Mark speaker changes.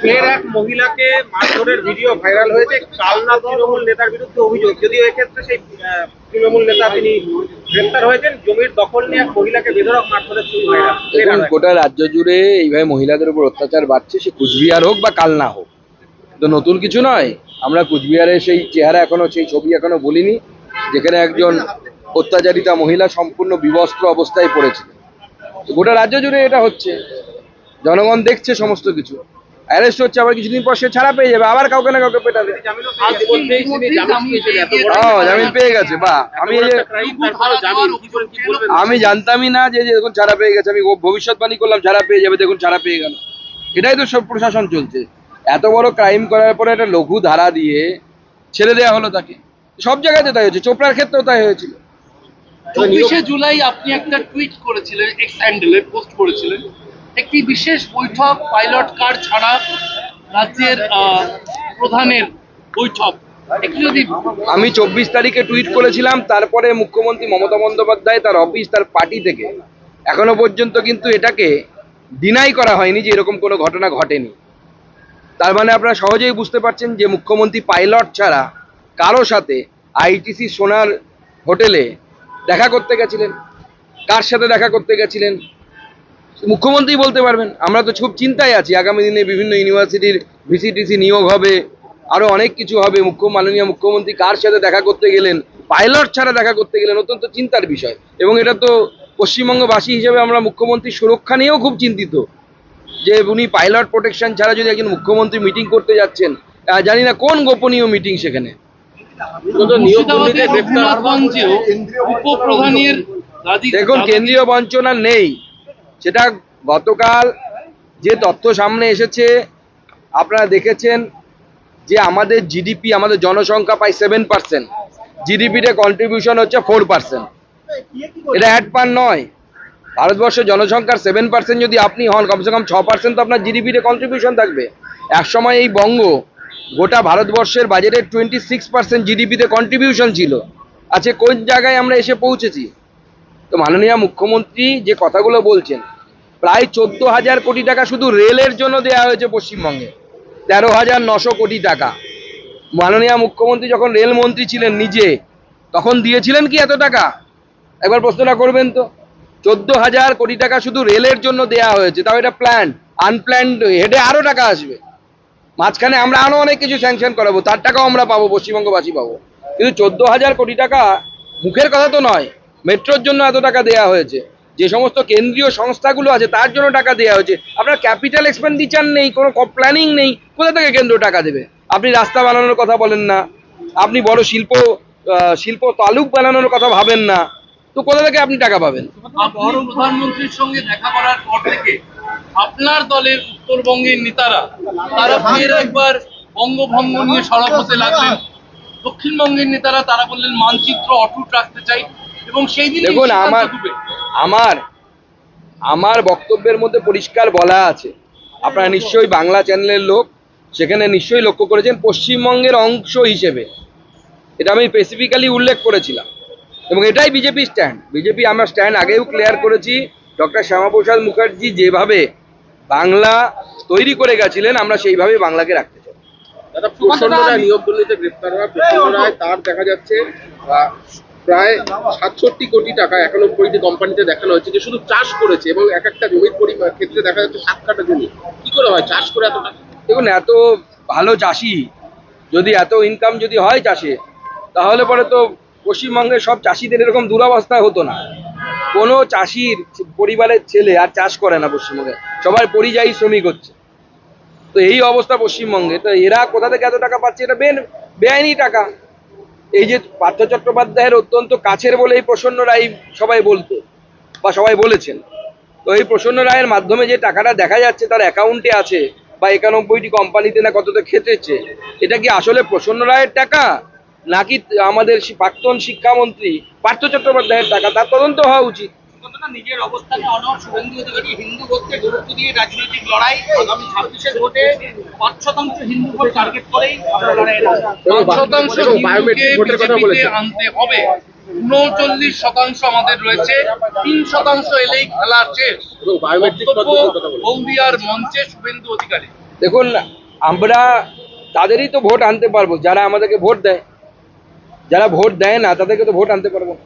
Speaker 1: ফের এক মহিলাকে মারধরের ভিডিও ভাইরাল হয়েছে। কালনা তৃণমূল নেতার বিরুদ্ধে অভিযোগ। যদিও এক্ষেত্রে সেই তৃণমূল নেতা তিনি গ্রেপ্তার হয়েছেন। জমির দখল নিয়ে এক মহিলাকে বেধরক মারধরের ছবি ভাইরাল। ফের
Speaker 2: দেখুন
Speaker 1: আর এক।
Speaker 2: গোটা রাজ্য জুড়ে এইভাবে মহিলাদের উপর অত্যাচার বাড়ছে সে কুচবিহার হোক বা কালনা হোক। তো নতুন কিছু নয় আমরা কুচবিহারের সেই চেহারা এখনও সেই ছবি এখনও বলিনি যেখানে একজন অত্যাচারিতা মহিলা সম্পূর্ণ বিবস্ত্র অবস্থায় পড়েছিল গোটা রাজ্য জুড়ে এটা হচ্ছে। জনগণ দেখছে সমস্ত কিছু। অ্যারেস্ট হচ্ছে আবার কিছুদিন পর সে ছাড়া পেয়ে যাবে আবার কাউকে না কাউকে পেটাবে।
Speaker 3: তিনি জামিন
Speaker 2: পেয়ে গেছে বা আমি? আমি জানতামই না যে যে দেখুন ছাড়া পেয়ে গেছে আমি ভবিষ্যৎবাণী করলাম ছাড়া পেয়ে যাবে দেখুন ছাড়া পেয়ে গেল। এটাই তো সব প্রশাসন চলছে। এত বড় ক্রাইম করার পরে একটা লঘু ধারা দিয়ে ছেড়ে দেওয়া হলো তাকে। সব জায়গাতে তাই হয়েছে চোপড়ার ক্ষেত্রেও তাই হয়েছিল।
Speaker 3: চব্বিশে জুলাই আপনি একটা টুইট করেছিলেন এক্স হ্যান্ডেলে পোস্ট করেছিলেন। একটি বিশেষ বৈঠক, পাইলট কার ছাড়া রাজ্যের প্রধানের বৈঠক।
Speaker 2: আমি চব্বিশ তারিখে টুইট করেছিলাম, তারপরে মুখ্যমন্ত্রী মমতা বন্দ্যোপাধ্যায় তার অফিস, তার পার্টি থেকে। এখনও পর্যন্ত কিন্তু এটাকে ডিনাই করা হয়নি যে এরকম কোনো ঘটনা ঘটেনি। তার মানে আপনারা সহজেই বুঝতে পারছেন যে মুখ্যমন্ত্রী পাইলট ছাড়া কারও সাথে আইটিসি সোনার হোটেলে দেখা করতে গেছিলেন। কার সাথে দেখা করতে গেছিলেন? মুখ্যমন্ত্রী বলতে পারবেন আমরা তো খুব চিন্তায় আছি। আগামী দিনে বিভিন্ন ইউনিভার্সিটির ভিসিটিসি নিয়োগ হবে আরও অনেক কিছু হবে। মুখ্য মাননীয় মুখ্যমন্ত্রী কার সাথে দেখা করতে গেলেন পাইলট ছাড়া দেখা করতে গেলেন অত্যন্ত চিন্তার বিষয়। এবং এটা তো পশ্চিমবঙ্গবাসী হিসেবে আমরা মুখ্যমন্ত্রীর সুরক্ষা নিয়েও খুব চিন্তিত। যে উনি পাইলট প্রোটেকশন ছাড়া যদি একজন মুখ্যমন্ত্রী মিটিং করতে যাচ্ছেন জানি না কোন গোপনীয় মিটিং সেখানে। দেখুন কেন্দ্রীয় বঞ্চনা নেই। সেটা গতকাল যে তথ্য সামনে এসেছে, আপনারা দেখেছেন যে আমাদের জিডিপি আমাদের জনসংখ্যা পায় সেভেন পার্সেন্ট জিডিপিতে কন্ট্রিবিউশন হচ্ছে ফোর পার্সেন্ট এটা অ্যাড পান নয়। ভারতবর্ষের জনসংখ্যার সেভেন পার্সেন্ট যদি আপনি হন, কমসে কম ছ পার্সেন্ট তো আপনার জিডিপিতে কন্ট্রিবিউশন থাকবে। একসময় এই বঙ্গ গোটা ভারতবর্ষের বাজেটের টোয়েন্টি সিক্স পার্সেন্ট জিডিপিতে কন্ট্রিবিউশন ছিল। আচ্ছা কোন জায়গায় আমরা এসে পৌঁছেছি? তো মাননীয় মুখ্যমন্ত্রী যে কথাগুলো বলছেন প্রায় চোদ্দ হাজার কোটি টাকা শুধু রেলের জন্য দেওয়া হয়েছে পশ্চিমবঙ্গে। তেরো হাজার নশো কোটি টাকা। মাননীয় মুখ্যমন্ত্রী যখন রেলমন্ত্রী ছিলেন নিজে, তখন দিয়েছিলেন কি এত টাকা? একবার প্রশ্নটা করবেন তো। চোদ্দ হাজার কোটি টাকা শুধু রেলের জন্য দেওয়া হয়েছে, তাও এটা প্ল্যান আনপ্ল্যান্ড হেডে আরও টাকা আসবে। মাঝখানে আমরা আরও অনেক কিছু স্যাংশন করাবো, তার টাকাও আমরা পাবো, পশ্চিমবঙ্গবাসী পাবো। কিন্তু চোদ্দ হাজার কোটি টাকা মুখের কথা তো নয়, মেট্রোর জন্য এত টাকা দেওয়া হয়েছে। যে সমস্ত কেন্দ্রীয় সংস্থাগুলো আছে তার জন্য টাকা দেওয়া হয়েছে। আপনার ক্যাপিটাল এক্সপেন্ডিচার নেই কোনো প্ল্যানিং নেই কোথা থেকে কেন্দ্র টাকা দেবে? আপনি রাস্তা বানানোর কথা বলেন না আপনি বড় শিল্প শিল্প তালুক বানানোর কথা ভাবেন না তো কোথা থেকে আপনি টাকা পাবেন?
Speaker 3: প্রধানমন্ত্রীর সঙ্গে দেখা করার পর থেকে আপনার দলের উত্তরবঙ্গের নেতারা তারা ফের একবার বঙ্গভঙ্গ নিয়ে সরব হতে লাগলেন। দক্ষিণবঙ্গের নেতারা তারা বললেন মানচিত্র অটুট রাখতে চাই এবং সেই দিন
Speaker 2: দেখুন আমার আমার আমার বক্তব্যের মধ্যে পরিষ্কার বলা আছে। আপনারা নিশ্চয়ই বাংলা চ্যানেলের লোক সেখানে নিশ্চয়ই লক্ষ্য করেছেন পশ্চিমবঙ্গের অংশ হিসেবে। এটা আমি স্পেসিফিক্যালি উল্লেখ করেছিলাম। এবং এটাই বিজেপি স্ট্যান্ড বিজেপি আমরা স্ট্যান্ড আগেও ক্লিয়ার করেছি। ডক্টর শ্যামাপ্রসাদ মুখার্জি যেভাবে বাংলা তৈরি করে গেছিলেন আমরা সেইভাবেই বাংলাকে রাখতে চাই।
Speaker 1: দাদা প্রসন্ন রায় নিয়োগ দুর্নীতিতে গ্রেপ্তার হওয়া প্রসন্ন রায় তার দেখা যাচ্ছে প্রায় সাতষট্টি কোটি টাকা একানব্বইটি কোম্পানিতে দেখানো হচ্ছে যে শুধু চাষ করেছে এবং এক একটা জমির পরিমাণ ক্ষেত্রে দেখা যাচ্ছে সাত কাটা জমি। কি করে হয় চাষ করে এত
Speaker 2: দেখুন, এত ভালো চাষি যদি এত ইনকাম যদি হয় চাষে, তাহলে পরে তো পশ্চিমবঙ্গের সব চাষিদের এরকম দুরবস্থা হতো না। কোনো চাষির পরিবারের ছেলে আর চাষ করে না পশ্চিমবঙ্গে। সবাই পরিযায়ী শ্রমিক হচ্ছে। তো এই অবস্থা পশ্চিমবঙ্গে। তো এরা কোথা থেকে এত টাকা পাচ্ছে? এটা বেআইনি টাকা। এই যে পার্থ চট্টোপাধ্যায়ের অত্যন্ত কাছের বলে এই প্রসন্ন রায় সবাই বলতো, বা সবাই বলেছেন। তো এই প্রসন্ন রায়ের মাধ্যমে যে টাকাটা দেখা যাচ্ছে, তার অ্যাকাউন্টে আছে, বা একানব্বইটি কোম্পানিতে না কতটা খেটেছে, এটা কি আসলে প্রসন্ন রায়ের টাকা, নাকি আমাদের প্রাক্তন শিক্ষামন্ত্রী পার্থ চট্টোপাধ্যায়ের টাকা? তার তদন্ত হওয়া উচিত।
Speaker 4: কতটা নিজের অবস্থানে অনর শুভেন্দু অধিকারী হিন্দু ভোটকে গুরুত্ব দিয়ে রাজনৈতিক লড়াই আগামী ছাব্বিশের ভোটে পাঁচ শতাংশ হিন্দু ভোট টার্গেট করেই আমরা লড়াই
Speaker 3: পাঁচ শতাংশ হিন্দুকে
Speaker 1: বায়োমেট্রিক ভোটের কথা
Speaker 3: বিজেপিতে আনতে হবে। উনচল্লিশ শতাংশ আমাদের রয়েছে। তিন শতাংশ এলেই খেলা শেষ।
Speaker 1: এবং বায়োমেট্রিক
Speaker 3: বক্তব্য
Speaker 1: পদ্ধতির কথা বলুন
Speaker 3: হলদিয়ার মঞ্চে শুভেন্দু অধিকারী।
Speaker 2: দেখুন আমরা তাদেরই তো ভোট আনতে পারব। যারা আমাদেরকে ভোট দেয় যারা ভোট দেয় না তাদেরকে তো ভোট আনতে পারব না।